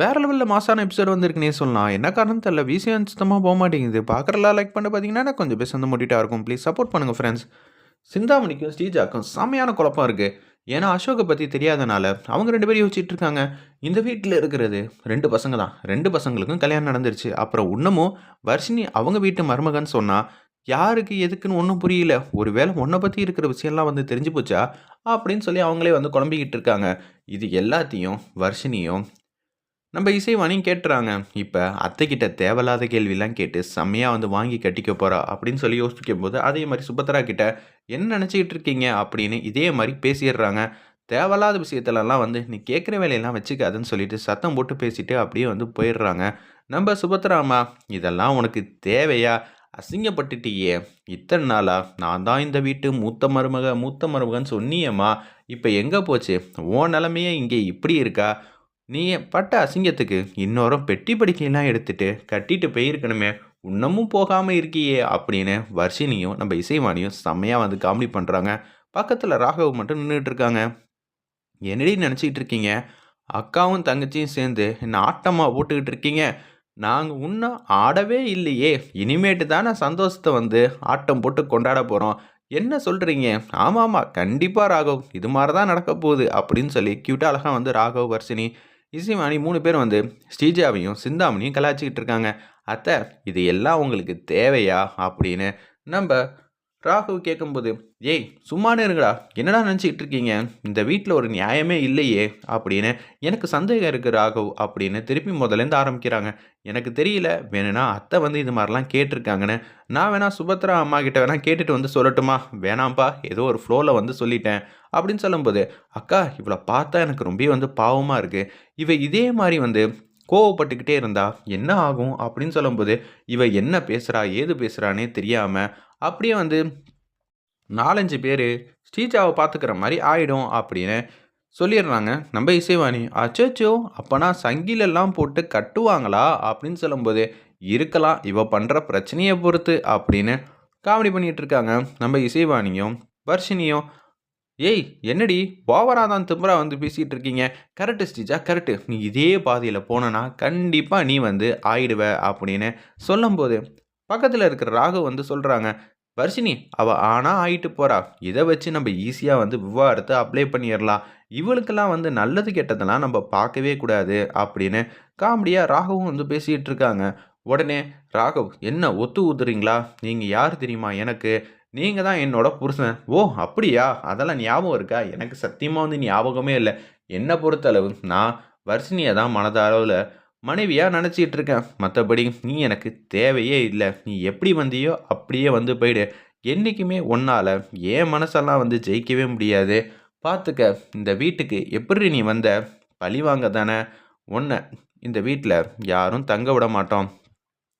வேற லெவலில் மாசான எபிசோட் வந்திருக்குனே சொல்லலாம். என்ன காரணம் தெரியல விஷயம் சுத்தமாக போக மாட்டேங்குது. பார்க்குறலாம் லைக் பண்ண பார்த்தீங்கன்னா எனக்கு கொஞ்சம் பேச வந்து முட்டிட்டா இருக்கும். ப்ளீஸ் சப்போர்ட் பண்ணுங்கள் ஃப்ரெண்ட்ஸ் சிந்தாமணிக்கும் ஸ்ரீஜாக்கும் செம்மையான குழப்பம் இருக்குது ஏன்னா அசோக்கை பற்றி தெரியாதனால அவங்க ரெண்டு பேரும் யோசிச்சுட்டு இருக்காங்க. இந்த வீட்டில் இருக்கிறது ரெண்டு பசங்க தான். ரெண்டு பசங்களுக்கும் கல்யாணம் நடந்துருச்சு. அப்புறம் இன்னமும் வர்ஷினி அவங்க வீட்டு மருமகன் சொன்னால் யாருக்கு எதுக்குன்னு ஒன்றும் புரியல. ஒருவேளை உன்னை பற்றி இருக்கிற விஷயம்லாம் வந்து தெரிஞ்சு போச்சா? அப்படின்னு சொல்லி அவங்களே வந்து குழம்பிக்கிட்டு இருக்காங்க. இது எல்லாத்தையும் வர்ஷினியும் நம்ம இசைவாணியும் கேட்டுறாங்க. இப்போ அத்தைக்கிட்ட தேவையில்லாத கேள்விலாம் கேட்டு செம்மையாக வந்து வாங்கி கட்டிக்க போகிறா அப்படின்னு சொல்லி யோசிக்கும் போது அதே மாதிரி சுபத்ரா கிட்ட என்ன நினச்சிக்கிட்டு இருக்கீங்க? அப்படின்னு இதே மாதிரி பேசிடுறாங்க. தேவையில்லாத விஷயத்துலலாம் வந்து நீ கேட்குற வேலையெல்லாம் வச்சுக்காதுன்னு சொல்லிட்டு சத்தம் போட்டு பேசிட்டு அப்படியே வந்து போயிடுறாங்க. நம்ம சுபத்ராமா இதெல்லாம் உனக்கு தேவையா? அசிங்கப்பட்டுட்டியே. இத்தனை நாளா? நான் தான் இந்த வீட்டு மூத்த மருமக மூத்த மருமகன்னு சொன்னியம்மா. இப்போ எங்கே போச்சு? உன் நிலமையே இங்கே இப்படி இருக்கா? நீ பட்ட அசிங்கத்துக்கு இன்னொரும் பெட்டி படிக்கையெல்லாம் எடுத்துகிட்டு கட்டிட்டு போயிருக்கணுமே. இன்னமும் போகாமல் இருக்கியே அப்படின்னு வர்ஷினியும் நம்ம இசைவாணியும் செம்மையாக வந்து காமெடி பண்ணுறாங்க பக்கத்தில் ராகவ் மட்டும் நின்றுட்டு இருக்காங்க. என்னடி நினச்சிக்கிட்டு இருக்கீங்க? அக்காவும் தங்கச்சியும் சேர்ந்து என்ன ஆட்டமாக போட்டுக்கிட்டு இருக்கீங்க? நாங்கள் இன்னும் ஆடவே இல்லையே. இனிமேட்டு தானே சந்தோஷத்தை வந்து ஆட்டம் போட்டு கொண்டாட போகிறோம் என்ன சொல்கிறீங்க ஆமாம் ஆமாம் கண்டிப்பாக ராகவ் இது மாதிரி தான் நடக்க போகுது அப்படின்னு சொல்லி க்யூட்டாக அழகாக வந்து ராகவ் வர்ஷினி இசைவாணி மூணு பேர் வந்து ஸ்ரீஜாவையும் சிந்தாமணியும் கலாச்சிக்கிட்டு இருக்காங்க. அத்தை இது எல்லாம் உங்களுக்கு தேவையா? அப்படின்னு நம்ம ராகு கேட்கும்போது ஏய் சும்மானே இருங்கடா. என்னடா நினச்சிக்கிட்டு இருக்கீங்க? இந்த வீட்டில் ஒரு நியாயமே இல்லையே. அப்படின்னு எனக்கு சந்தேகம் இருக்குது ராகவ் அப்படின்னு திருப்பி முதலேருந்து ஆரம்பிக்கிறாங்க. எனக்கு தெரியல வேணும்னா அத்தை வந்து இது மாதிரிலாம் கேட்டிருக்காங்கன்னு. நான் வேணா சுபத்ரா அம்மா கிட்ட வேணா கேட்டுட்டு வந்து சொல்லட்டுமா? வேணாம்ப்பா ஏதோ ஒரு ஃப்ளோவில் வந்து சொல்லிட்டேன். அப்படின்னு சொல்லும்போது அக்கா இவளை பார்த்தா எனக்கு ரொம்ப வந்து பாவமாக இருக்குது இவ இதே மாதிரி வந்து கோவப்பட்டுக்கிட்டே இருந்தா என்ன ஆகும்? அப்படின்னு சொல்லும்போது இவ என்ன பேசுகிறா ஏது பேசுகிறானே தெரியாமல் அப்படியே வந்து நாலஞ்சு பேர் ஸ்ரீஜாவை பார்த்துக்கிற மாதிரி ஆயிடும் அப்படின்னு சொல்லிடுறாங்க. நம்ம இசைவாணி அச்சோ அப்போனா சங்கிலெல்லாம் போட்டு கட்டுவாங்களா அப்படின்னு சொல்லும்போது இருக்கலாம் இவ பண்ணுற பிரச்சனையை பொறுத்து அப்படின்னு காமெடி பண்ணிகிட்டு இருக்காங்க. நம்ம இசைவாணியும் வர்ஷினியும் ஏய் என்னடி ஓவராக தான் திம்பரா வந்து பேசிகிட்டு இருக்கீங்க. Correct Sreeja correct. நீ இதே பாதையில் போனனா கண்டிப்பாக நீ வந்து ஆயிடுவ அப்படின்னு சொல்லும்போது பக்கத்தில் இருக்கிற ராகு வந்து சொல்கிறாங்க வர்ஷினி அவள் ஆனால் ஆயிட்டு போகிறா இதை வச்சு நம்ம ஈஸியாக வந்து விவாதத்தை அப்ளை பண்ணிடலாம் இவளுக்கெல்லாம் வந்து நல்லது கெட்டதெல்லாம் நம்ம பார்க்கவே கூடாது அப்படின்னு காமெடியாக ராகவும் வந்து பேசிகிட்டு இருக்காங்க. உடனே ராகவ் என்ன ஒத்து ஊதுறீங்களா நீங்கள் யார் தெரியுமா எனக்கு? நீங்கள் தான் என்னோட புருஷன். ஓ அப்படியா? அதெல்லாம் ஞாபகம் இருக்கா? எனக்கு சத்தியமாக வந்து ஞாபகமே இல்லை. என்னை பொறுத்தளவு நான் வர்ஷினியை தான் மனதளவில் மனைவியாக நினச்சிக்கிட்டு இருக்கேன் மற்றபடி நீ எனக்கு தேவையே இல்லை. நீ எப்படி வந்தியோ அப்படியே வந்து போயிடு. என்றைக்குமே ஒன்னால் என் மனசெல்லாம் வந்து ஜெயிக்கவே முடியாது. பார்த்துக்க இந்த வீட்டுக்கு எப்படி நீ வந்த? பழி வாங்க தானே. ஒன்று இந்த வீட்டில் யாரும் தங்க விட மாட்டோம்.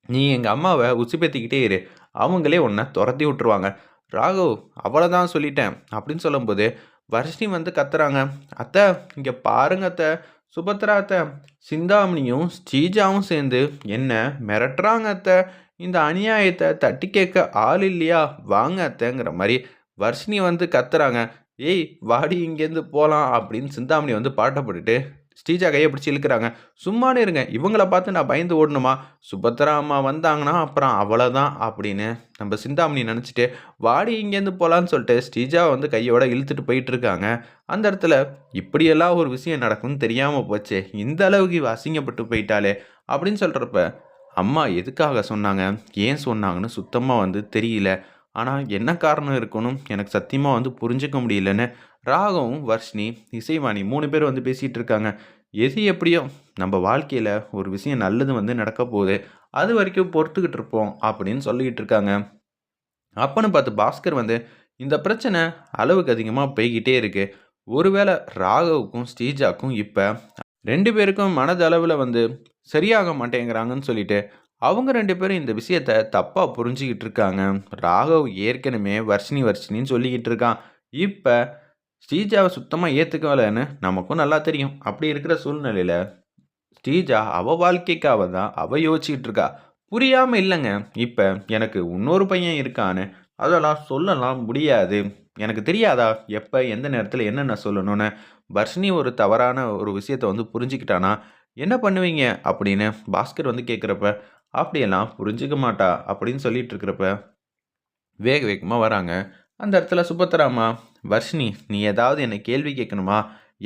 நீ எங்கள் அம்மாவை உசுப்பேத்திக்கிட்டே இரு. அவங்களே உன்னை துரத்தி விட்டுருவாங்க. ராகவ் அவ்வளோதான் சொல்லிட்டேன். அப்படின்னு சொல்லும்போது வர்ஷினி வந்து கத்துறாங்க. அத்தை இங்கே பாருங்க அத்தை. சுபத்ரா அத்தை சிந்தாமணியும் ஸ்ரீஜாவும் சேர்ந்து என்ன மிரட்டுறாங்க அத்தை? இந்த அநியாயத்தை தட்டி கேட்க ஆள் இல்லையா? வாங்க அத்தைங்கிற மாதிரி வர்ஷினி வந்து கத்துறாங்க. ஏய் வாடி இங்கேருந்து போகலாம் அப்படின்னு சிந்தாமணி வந்து பாட்டப்பட்டுட்டு ஸ்ரீஜா கையை பிடிச்சி இழுக்கிறாங்க. சும்மானே இருங்க இவங்கள பார்த்து நான் பயந்து ஓடணுமா? சுபத்ரா அம்மா வந்தாங்கன்னா அப்புறம் அவ்வளோதான் அப்படின்னு நம்ம சிந்தாமணி நினச்சிட்டு வாடி இங்கேருந்து போகலான்னு சொல்லிட்டு ஸ்ரீஜா வந்து கையோட இழுத்துட்டு போயிட்டு இருக்காங்க அந்த இடத்துல இப்படியெல்லாம் ஒரு விஷயம் நடக்கும்னு தெரியாமல் போச்சு. இந்த அளவுக்கு இவ அசிங்கப்பட்டு போயிட்டாலே அப்படின்னு சொல்கிறப்ப அம்மா எதுக்காக சொன்னாங்க? ஏன் சொன்னாங்கன்னு சுத்தமாக வந்து தெரியல. ஆனால் என்ன காரணம் இருக்கணும்? எனக்கு சத்தியமாக வந்து புரிஞ்சுக்க முடியலன்னு ராகவும் வர்ஷினி இசைவாணி மூணு பேர் வந்து பேசிகிட்டு இருக்காங்க. எது எப்படியோ நம்ம வாழ்க்கையில் ஒரு விஷயம் நல்லது வந்து நடக்க போகுது. அது வரைக்கும் பொறுத்துக்கிட்டு இருப்போம் அப்படின்னு சொல்லிக்கிட்டு இருக்காங்க. அப்பன்னு பார்த்து பாஸ்கர் வந்து இந்த பிரச்சனை அளவுக்கு அதிகமாக போய்கிட்டே இருக்குது ஒருவேளை ராகவுக்கும் ஸ்ரீஜாக்கும் இப்போ ரெண்டு பேருக்கும் மனதளவில் வந்து சரியாக மாட்டேங்கிறாங்கன்னு சொல்லிட்டு அவங்க ரெண்டு பேரும் இந்த விஷயத்த தப்பாக புரிஞ்சுக்கிட்டு இருக்காங்க ராகவ் ஏற்கனவே வர்ஷினி வர்ஷினின்னு சொல்லிக்கிட்டு இருக்கான். இப்போ ஸ்ரீஜாவை சுத்தமாக ஏற்றுக்கலன்னு நமக்கும் நல்லா தெரியும். அப்படி இருக்கிற சூழ்நிலையில் ஸ்ரீஜா அவள் வாழ்க்கைக்காக தான் அவள் யோசிச்சுக்கிட்டு இருக்கா. புரியாமல் இல்லைங்க. இப்போ எனக்கு இன்னொரு பையன் இருக்கான்னு அதெல்லாம் சொல்லலாம் முடியாது. எனக்கு தெரியாதா? எப்போ எந்த நேரத்தில் என்னென்ன சொல்லணும்னு? வர்ஷினி ஒரு தவறான ஒரு விஷயத்தை வந்து புரிஞ்சுக்கிட்டானா? என்ன பண்ணுவீங்க? அப்படின்னு பாஸ்கர் வந்து கேட்குறப்ப அப்படியெல்லாம் புரிஞ்சுக்க மாட்டா அப்படின்னு சொல்லிட்டு இருக்கிறப்ப வேக வேகமாக வராங்க. அந்த இடத்துல சுபத்ராமா வர்ஷினி நீ ஏதாவது என்னை கேள்வி கேட்கணுமா?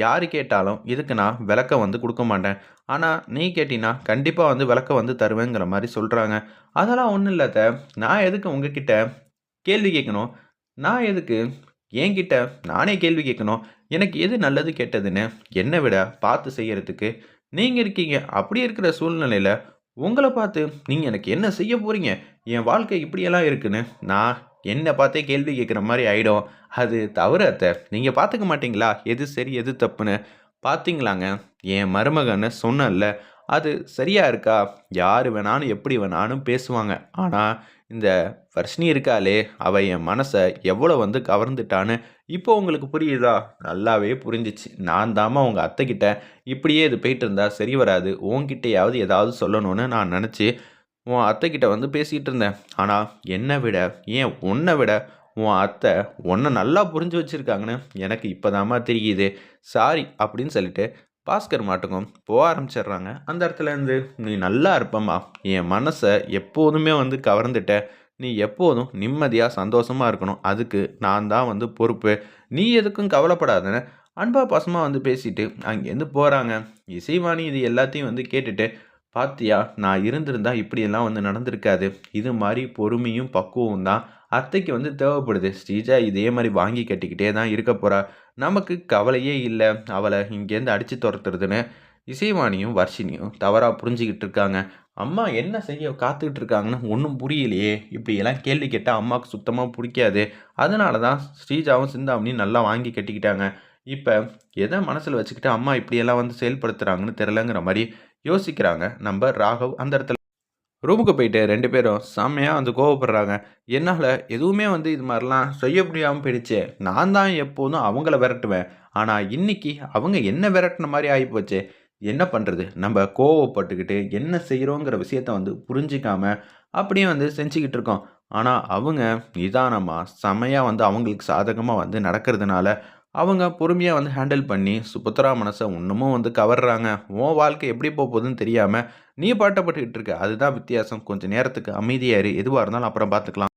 யார் கேட்டாலும் இதுக்கு நான் விளக்கம் வந்து கொடுக்க மாட்டேன். ஆனால் நீ கேட்டினா கண்டிப்பாக வந்து விளக்கம் வந்து தருவேங்கிற மாதிரி சொல்கிறாங்க அதெல்லாம் ஒன்றும் இல்லாத நான் எதுக்கு உங்ககிட்ட கேள்வி கேட்கணும்? நான் எதுக்கு? என்கிட்ட நானே கேள்வி கேட்கணும். எனக்கு எது நல்லது கெட்டதுன்னு? என்னை விட பார்த்து செய்கிறதுக்கு நீங்கள் இருக்கீங்க. அப்படி இருக்கிற சூழ்நிலையில் உங்களை பார்த்து நீங்கள் எனக்கு என்ன செய்ய போகிறீங்க என் வாழ்க்கை இப்படியெல்லாம் இருக்குன்னு நான் என்னை பார்த்தே கேள்வி கேட்குற மாதிரி ஆகிடும் அது தவறு அத்தை. நீங்கள் பார்த்துக்க மாட்டீங்களா? எது சரி எது தப்புன்னு? பார்த்தீங்களாங்க. என் மருமகன்னு சொன்னேன்ல. அது சரியாக இருக்கா? யார் வேணாலும் எப்படி வேணாலும் பேசுவாங்க. ஆனால் இந்த வர்ஷினி இருக்காளே அவள் என் மனசை எவ்வளோ வந்து கவர்ந்துட்டான்னு இப்போ உங்களுக்கு புரியுதா? நல்லாவே புரிஞ்சிச்சு. நான் தாம்மா உங்கள் அத்தைக்கிட்ட இப்படியே இது போயிட்டு இருந்தால் சரி வராது. உன்கிட்டயாவது ஏதாவது சொல்லணும்னு நான் நினச்சி உன் அத்தைக்கிட்ட வந்து பேசிகிட்டு இருந்தேன். ஆனால் என்னை விட ஏன் உன்னை விட உன் அத்தை உன்னை நல்லா புரிஞ்சு வச்சுருக்காங்கன்னு எனக்கு இப்போதாம்மா தெரியுது. சாரி அப்படின்னு சொல்லிட்டு பாஸ்கர் மாட்டுக்கும் போக ஆரம்பிச்சிடுறாங்க. அந்த இடத்துல இருந்து நீ நல்லா இருப்பம்மா. என் மனசை எப்போதுமே வந்து கவர்ந்துட்ட. நீ எப்போதும் நிம்மதியாக சந்தோஷமாக இருக்கணும். அதுக்கு நான் தான் வந்து பொறுப்பு. நீ எதுக்கும் கவலைப்படாதன்னு அன்பா பாசமாக வந்து பேசிட்டு அங்கேருந்து போகிறாங்க இசைவாணி இது எல்லாத்தையும் வந்து கேட்டுட்டு பாத்தியா நான் இருந்திருந்தா இப்படியெல்லாம் வந்து நடந்திருக்காது. இது மாதிரி பொறுமையும் பக்குவம் தான் அத்தைக்கு வந்து தேவைப்படுது. ஸ்ரீஜா இதே மாதிரி வாங்கி கட்டிக்கிட்டே தான் இருக்க போகிறா நமக்கு கவலையே இல்லை. அவளை இங்கேருந்து அடித்து துரத்துறதுன்னு இசைவாணியும் வர்ஷினியும் தவறாக புரிஞ்சுக்கிட்டு இருக்காங்க. அம்மா என்ன செய்ய காத்துக்கிட்டு இருக்காங்கன்னு ஒன்றும் புரியலையே. இப்படியெல்லாம் கேள்வி கேட்டால் அம்மாவுக்கு சுத்தமாக பிடிக்காது. அதனால தான் ஸ்ரீஜாவும் சிந்தாமணியும் நல்லா வாங்கி கட்டிக்கிட்டாங்க. இப்போ எதை மனசில் வச்சுக்கிட்டு அம்மா இப்படியெல்லாம் வந்து செயல்படுத்துகிறாங்கன்னு தெரிலங்கிற மாதிரி யோசிக்கிறாங்க. நம்ம ராகவ் அந்த இடத்துல. ரூமுக்கு போயிட்டு ரெண்டு பேரும் செம்மையாக வந்து கோவப்படுறாங்க. என்னால் எதுவுமே வந்து இது மாதிரிலாம் செய்ய முடியாமல் போயிடுச்சு. நான் தான் எப்போதும் அவங்கள விரட்டுவேன். ஆனால் இன்னைக்கு அவங்க என்ன விரட்டின மாதிரி ஆகிப்போச்சு என்ன பண்ணுறது நம்ம கோவப்பட்டுக்கிட்டு என்ன செய்கிறோங்கிற விஷயத்த வந்து புரிஞ்சிக்காம அப்படியே வந்து செஞ்சுக்கிட்டு இருக்கோம். ஆனால் அவங்க நிதானமாக செமையாக வந்து அவங்களுக்கு சாதகமாக வந்து நடக்கிறதுனால அவங்க பொறுமையாக வந்து ஹேண்டில் பண்ணி சுபத்ரா மனசை இன்னமும் வந்து கவர்றாங்க. உன் வாழ்க்கை எப்படி போக போகுதுன்னு தெரியாமல் நீ பாட்டப்பட்டுக்கிட்டு இருக்க. அதுதான் வித்தியாசம். கொஞ்சம் நேரத்துக்கு அமைதியாரு எதுவாக இருந்தாலும் அப்புறம் பார்த்துக்கலாம்